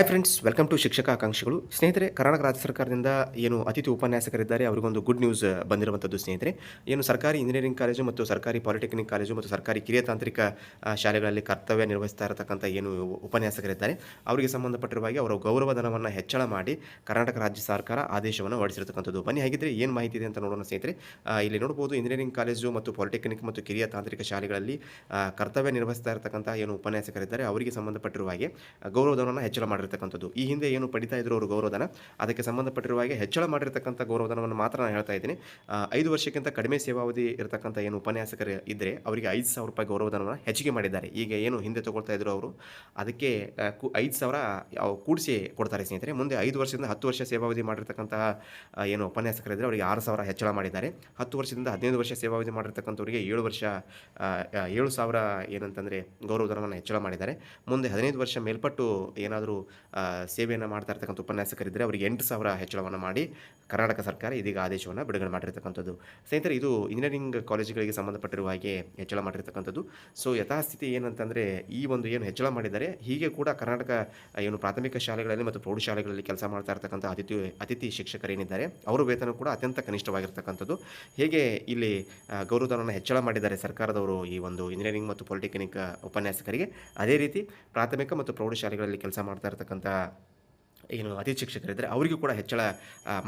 Hi friends welcome to ಶಿಕ್ಷಕ ಆಕಾಂಕ್ಷಿಗಳು. ಸ್ನೇಹಿತರೆ, ಕರ್ನಾಟಕ ರಾಜ್ಯ ಸರ್ಕಾರದಿಂದ ಏನು ಅತಿಥಿ ಉಪನ್ಯಾಸಕರಿದ್ದಾರೆ, ಅವರಿಗೊಂದು ಗುಡ್ ನ್ಯೂಸ್ ಬಂದಿರುವಂಥದ್ದು ಸ್ನೇಹಿತರೆ. ಏನು ಸರ್ಕಾರಿ ಇಂಜಿನಿಯರಿಂಗ್ ಕಾಲೇಜು ಮತ್ತು ಸರ್ಕಾರಿ ಪಾಲಿಟೆಕ್ನಿಕ್ ಕಾಲೇಜು ಮತ್ತು ಸರ್ಕಾರಿ ಕಿರಿಯ ತಾಂತ್ರಿಕ ಶಾಲೆಗಳಲ್ಲಿ ಕರ್ತವ್ಯ ನಿರ್ವಹಿಸ್ತಾ ಇರತಕ್ಕಂಥ ಏನು ಉಪನ್ಯಾಸಕರಿದ್ದಾರೆ, ಅವರಿಗೆ ಸಂಬಂಧಪಟ್ಟಿರುವ ಹಾಗೆ ಅವರ ಗೌರವಧನವನ್ನು ಹೆಚ್ಚಳ ಮಾಡಿ ಕರ್ನಾಟಕ ರಾಜ್ಯ ಸರ್ಕಾರ ಆದೇಶವನ್ನು ಹೊರಡಿಸಿರ್ತಕ್ಕಂಥದ್ದು. ಬನ್ನಿ, ಹಾಗಿದ್ರೆ ಏನು ಮಾಹಿತಿ ಇದೆ ಅಂತ ನೋಡೋಣ ಸ್ನೇಹಿತರೆ. ಇಲ್ಲಿ ನೋಡ್ಬೋದು ಇಂಜಿನಿಯರಿಂಗ್ ಕಾಲೇಜು ಮತ್ತು ಪಾಲಿಟೆಕ್ನಿಕ್ ಮತ್ತು ಕಿರಿಯ ತಾಂತ್ರಿಕ ಶಾಲೆಗಳಲ್ಲಿ ಕರ್ತವ್ಯ ನಿರ್ವಹಿಸ್ತಾ ಇರತಕ್ಕಂಥ ಏನು ಉಪನ್ಯಾಸಕರಿದ್ದಾರೆ, ಅವರಿಗೆ ಸಂಬಂಧಪಟ್ಟಿರುವ ಹಾಗೆ ಗೌರವಧನವನ್ನು ಹೆಚ್ಚಳ ಮಾಡಿರ್ತಕ್ಕಂಥದ್ದು. ಈ ಹಿಂದೆ ಏನು ಪಡಿತಾ ಇದ್ರು ಅವರು ಗೌರವಧನ. ಅದಕ್ಕೆ ಸಂಬಂಧಪಟ್ಟಿರುವ ಹಾಗೆ ಹೆಚ್ಚಳ ಮಾಡಿರ್ತಕ್ಕಂಥ ಗೌರವಧನವನ್ನು ಮಾತ್ರ ನಾನು ಹೇಳ್ತಾ ಇದ್ದೀನಿ. ಐದು ವರ್ಷಕ್ಕಿಂತ ಕಡಿಮೆ ಸೇವಾವಧಿ ಇರತಕ್ಕಂಥ ಏನು ಉಪನ್ಯಾಸಕರು ಇದ್ದರೆ ಅವರಿಗೆ ಐದು ಸಾವಿರ ರೂಪಾಯಿ ಗೌರವಧನವನ್ನು ಹೆಚ್ಚಿಗೆ ಮಾಡಿದ್ದಾರೆ. ಈಗ ಏನು ಹಿಂದೆ ತಗೊಳ್ತಾ ಇದ್ರು ಅವರು, ಅದಕ್ಕೆ ಐದು ಸಾವಿರ ಕೂಡಿಸಿ ಕೊಡ್ತಾರೆ ಸ್ನೇಹಿತರೆ. ಮುಂದೆ ಐದು ವರ್ಷದಿಂದ ಹತ್ತು ವರ್ಷ ಸೇವಾವಧಿ ಮಾಡಿರ್ತಕ್ಕಂತಹ ಏನು ಉಪನ್ಯಾಸಕರಿದ್ದರೆ ಅವರಿಗೆ ಆರು ಸಾವಿರ ಹೆಚ್ಚಳ ಮಾಡಿದ್ದಾರೆ. ಹತ್ತು ವರ್ಷದಿಂದ ಹದಿನೈದು ವರ್ಷ ಸೇವಾವಧಿ ಮಾಡಿರ್ತಕ್ಕಂಥವರಿಗೆ ಏಳು ವರ್ಷ ಏಳು ಸಾವಿರ ಏನಂತಂದರೆ ಗೌರವಧನವನ್ನು ಹೆಚ್ಚಳ ಮಾಡಿದ್ದಾರೆ. ಮುಂದೆ ಹದಿನೈದು ವರ್ಷ ಮೇಲ್ಪಟ್ಟು ಏನಾದರೂ ಸೇವೆಯನ್ನು ಮಾಡ್ತಾ ಇರ್ತಕ್ಕಂಥ ಉಪನ್ಯಾಸಕರಿದ್ದರೆ ಅವರಿಗೆ ಎಂಟು ಸಾವಿರ ಹೆಚ್ಚಳವನ್ನು ಮಾಡಿ ಕರ್ನಾಟಕ ಸರ್ಕಾರ ಇದೀಗ ಆದೇಶವನ್ನು ಬಿಡುಗಡೆ ಮಾಡಿರ್ತಕ್ಕಂಥದ್ದು. ಸ್ನೇಹಿತರೆ, ಇದು ಇಂಜಿನಿಯರಿಂಗ್ ಕಾಲೇಜುಗಳಿಗೆ ಸಂಬಂಧಪಟ್ಟಿರುವ ಹಾಗೆ ಹೆಚ್ಚಳ ಮಾಡಿರ್ತಕ್ಕಂಥದ್ದು. ಸೊ, ಯಥಾಸ್ಥಿತಿ ಏನಂತಂದರೆ, ಈ ಒಂದು ಏನು ಹೆಚ್ಚಳ ಮಾಡಿದ್ದಾರೆ ಹೀಗೆ ಕೂಡ ಕರ್ನಾಟಕ ಏನು ಪ್ರಾಥಮಿಕ ಶಾಲೆಗಳಲ್ಲಿ ಮತ್ತು ಪ್ರೌಢಶಾಲೆಗಳಲ್ಲಿ ಕೆಲಸ ಮಾಡ್ತಾ ಇರ್ತಕ್ಕಂಥ ಅತಿಥಿ ಅತಿಥಿ ಶಿಕ್ಷಕರೇನಿದ್ದಾರೆ ಅವರ ವೇತನ ಕೂಡ ಅತ್ಯಂತ ಕನಿಷ್ಠವಾಗಿರ್ತಕ್ಕಂಥದ್ದು. ಹೇಗೆ ಇಲ್ಲಿ ಗೌರವಧನವನ್ನು ಹೆಚ್ಚಳ ಮಾಡಿದ್ದಾರೆ ಸರ್ಕಾರದವರು ಈ ಒಂದು ಇಂಜಿನಿಯರಿಂಗ್ ಮತ್ತು ಪಾಲಿಟೆಕ್ನಿಕ್ ಉಪನ್ಯಾಸಕರಿಗೆ, ಅದೇ ರೀತಿ ಪ್ರಾಥಮಿಕ ಮತ್ತು ಪ್ರೌಢಶಾಲೆಗಳಲ್ಲಿ ಕೆಲಸ ಮಾಡ್ತಾ ಇರ್ತಕ್ಕಂಥ ಏನು ಅತಿಥಿ ಶಿಕ್ಷಕರಿದ್ದರೆ ಅವರಿಗೂ ಕೂಡ ಹೆಚ್ಚಳ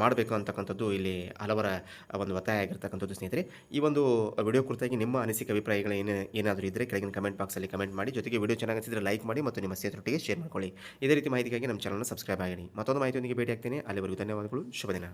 ಮಾಡಬೇಕು ಅಂತಕ್ಕಂಥದ್ದು ಇಲ್ಲಿ ಹಲವರ ಒಂದು ಒತ್ತಾಯ ಆಗಿರ್ತಕ್ಕಂಥದ್ದು ಸ್ನೇಹಿತರೆ. ಈ ಒಂದು ವಿಡಿಯೋ ಕುರಿತಾಗಿ ನಿಮ್ಮ ಅನಿಸಿಕೆ, ಅಭಿಪ್ರಾಯಗಳು ಏನು, ಏನಾದರೂ ಇದ್ದರೆ ಕೆಳಗಿನ ಕಮೆಂಟ್ ಬಾಕ್ಸಲ್ಲಿ ಕಮೆಂಟ್ ಮಾಡಿ. ಜೊತೆಗೆ ವಿಡಿಯೋ ಚೆನ್ನಾಗಿ ಅನಿಸಿದ್ರೆ ಲೈಕ್ ಮಾಡಿ ಮತ್ತು ನಿಮ್ಮ ಸ್ನೇಹಿತರೊಟ್ಟಿಗೆ ಶೇರ್ ಮಾಡ್ಕೊಳ್ಳಿ. ಇದೇ ರೀತಿ ಮಾಹಿತಿಗಾಗಿ ನಮ್ಮ ಚಾನಲ್ನ ಸಬ್ಸ್ಕ್ರೈಬ್ ಆಗಿರಿ ಮತ್ತೊಂದು ಮಾಹಿತಿಯೊಂದಿಗೆ ಭೇಟಿ ಆಗ್ತೀನಿ ಅಲ್ಲಿವರೆಗೂ ಧನ್ಯವಾದಗಳು. ಶುಭ ದಿನ.